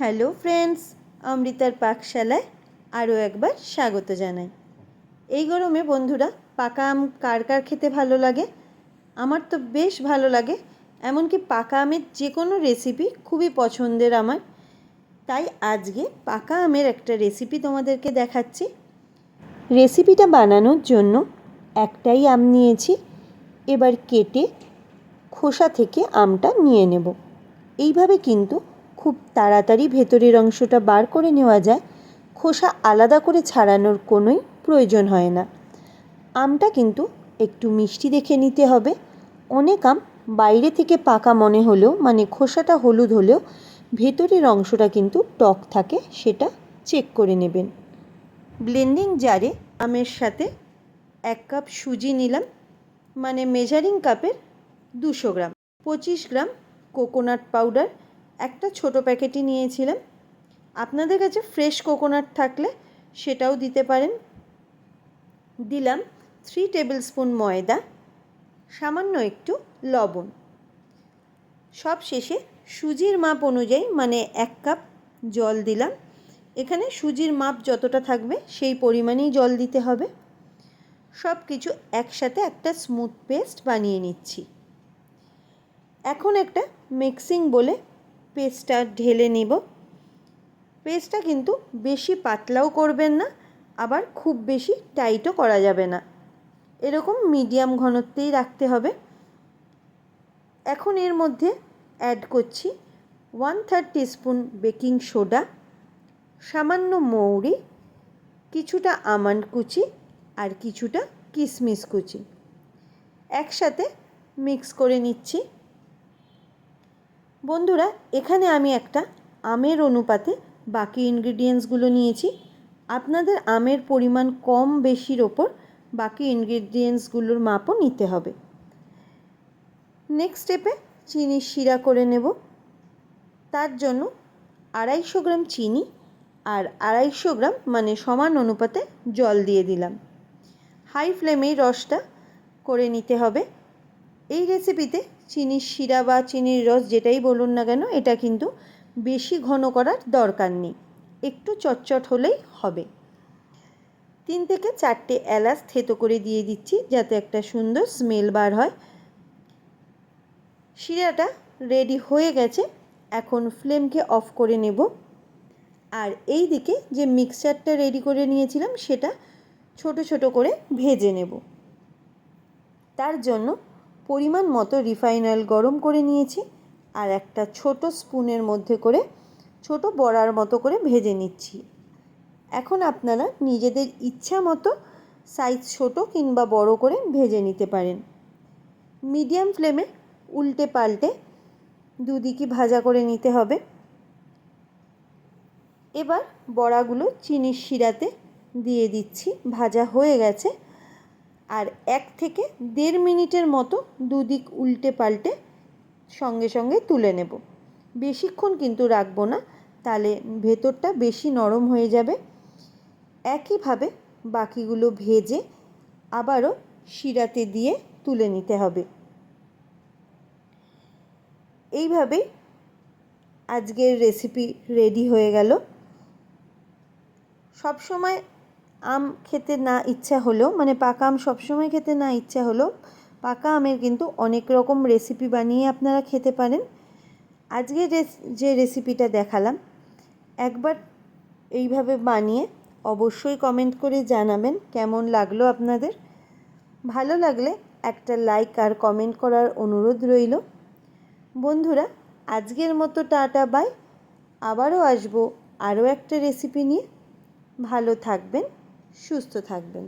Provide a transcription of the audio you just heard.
Hello friends, অমৃতার পাকশালায় আরও একবার স্বাগত জানাই। এই গরমে বন্ধুরা, পাকা আম কার কার খেতে ভালো লাগে? আমার তো বেশ ভালো লাগে, এমনকি পাকা আমের যে কোনো রেসিপি খুবই পছন্দের আমার। তাই আজকে পাকা আমের একটা রেসিপি তোমাদেরকে দেখাচ্ছি। রেসিপিটা বানানোর জন্য একটাই আম নিয়েছি, এবার কেটে খোসা থেকে আমটা নিয়ে নেব। এইভাবে কিন্তু খুব তাড়াতাড়ি ভেতরের অংশটা বার করে নেওয়া যায়। খোসা আলাদা করে ছাড়ানোর কোনোই প্রয়োজন হয় না। আমটা কিন্তু একটু মিষ্টি দেখে নিতে হবে। অনেক আম বাইরে থেকে পাকা মনে হলেও মানে খোসাটা হলুদ হলেও, ভেতরের অংশটা কিন্তু টক থাকে, সেটা চেক করে নেবেন। ব্লেন্ডিং জারে আমের সাথে এক কাপ সুজি নিলাম মানে মেজারিং কাপের দুশো গ্রাম। পঁচিশ গ্রাম কোকোনাট পাউডার একটা ছোট প্যাকেটই নিয়েছিলাম আপনাদের কাছে ফ্রেশ কোকোনাট থাকলে সেটাও দিতে পারেন। দিলাম থ্রি টেবিল স্পুন ময়দা, সামান্য একটু লবণ। সব শেষে সুজির মাপ অনুযায়ী মানে এক কাপ জল দিলাম। এখানে সুজির মাপ যতটা থাকবে সেই পরিমাণেই জল দিতে হবে। সব কিছু একসাথে একটা স্মুথ পেস্ট বানিয়ে নিচ্ছি। এখন একটা মিক্সিং বলে পেস্টটা ঢেলে নিব। পেস্টটা কিন্তু বেশি পাতলাও করবেন না, আবার খুব বেশি টাইটও করা যাবে না। এরকম মিডিয়াম ঘনত্বেই রাখতে হবে। এখন এর মধ্যে অ্যাড করছি one third teaspoon baking soda, সামান্য মৌরি, কিছুটা আমন্ড কুচি আর কিছুটা কিশমিশ কুচি। একসাথে মিক্স করে নিচ্ছি। বন্ধুরা, এখানে আমি একটা আমের অনুপাতে বাকি ইনগ্রিডিয়েন্টসগুলো নিয়েছি। আপনাদের আমের পরিমাণ কম বেশির ওপর বাকি ইনগ্রিডিয়েন্টসগুলোর মাপও নিতে হবে। নেক্সট স্টেপে চিনি শিরা করে নেব। তার জন্য আড়াইশো গ্রাম চিনি আর আড়াইশো গ্রাম মানে সমান অনুপাতে জল দিয়ে দিলাম। হাই ফ্লেমেই রসটা করে নিতে হবে। এই রেসিপিতে চিনির শিরা বা চিনির রস যেটাই বলুন না কেন, এটা কিন্তু বেশি ঘন করার দরকার নেই। একটু চটচট হলেই হবে। তিন থেকে চারটে এলাচ থেতো করে দিয়ে দিচ্ছি যাতে একটা সুন্দর স্মেল বার হয়। শিরাটা রেডি হয়ে গেছে, এখন ফ্লেমকে অফ করে নেব। আর এই দিকে যে মিক্সচারটা রেডি করে নিয়েছিলাম, সেটা ছোট ছোট করে ভেজে নেব। তার জন্য পরিমাণ মতো রিফাইন অয়েল গরম করে নিয়েছি আর একটা ছোট স্পুনের মধ্যে করে ছোট বড়ার মতো করে ভেজে নিচ্ছি। এখন আপনারা নিজেদের ইচ্ছা মতো সাইজ ছোট কিংবা বড় করে ভেজে নিতে পারেন। মিডিয়াম ফ্লেমে উল্টে পাল্টে দুদিকে ভাজা করে নিতে হবে। এবার বড়াগুলো চিনির শিরাতে দিয়ে দিচ্ছি, ভাজা হয়ে গেছে। আর এক থেকে দেড় মিনিটের মতো দুদিক উল্টে পাল্টে সঙ্গে সঙ্গে তুলে নেব। বেশিক্ষণ কিন্তু রাখব না, তাহলে ভেতরটা বেশি নরম হয়ে যাবে। একইভাবে বাকিগুলো ভেজে আবারও শিরাতে দিয়ে তুলে নিতে হবে। এইভাবেই আজকের রেসিপি রেডি হয়ে গেল। সব সময় আম খেতে না ইচ্ছা হলেও মানে পাকা আম সবসময় খেতে না ইচ্ছা হলেও, পাকা আমের কিন্তু অনেক রকম রেসিপি বানিয়ে আপনারা খেতে পারেন। আজকে যে রেসিপিটা দেখালাম, একবার এইভাবে বানিয়ে অবশ্যই কমেন্ট করে জানাবেন কেমন লাগল আপনাদের। ভালো লাগলে একটা লাইক আর কমেন্ট করার অনুরোধ রইল। বন্ধুরা, আজকের মতো টাটা বাই আবারও আসব আরও একটা রেসিপি নিয়ে। ভালো থাকবেন। সুস্থ থাকবেন।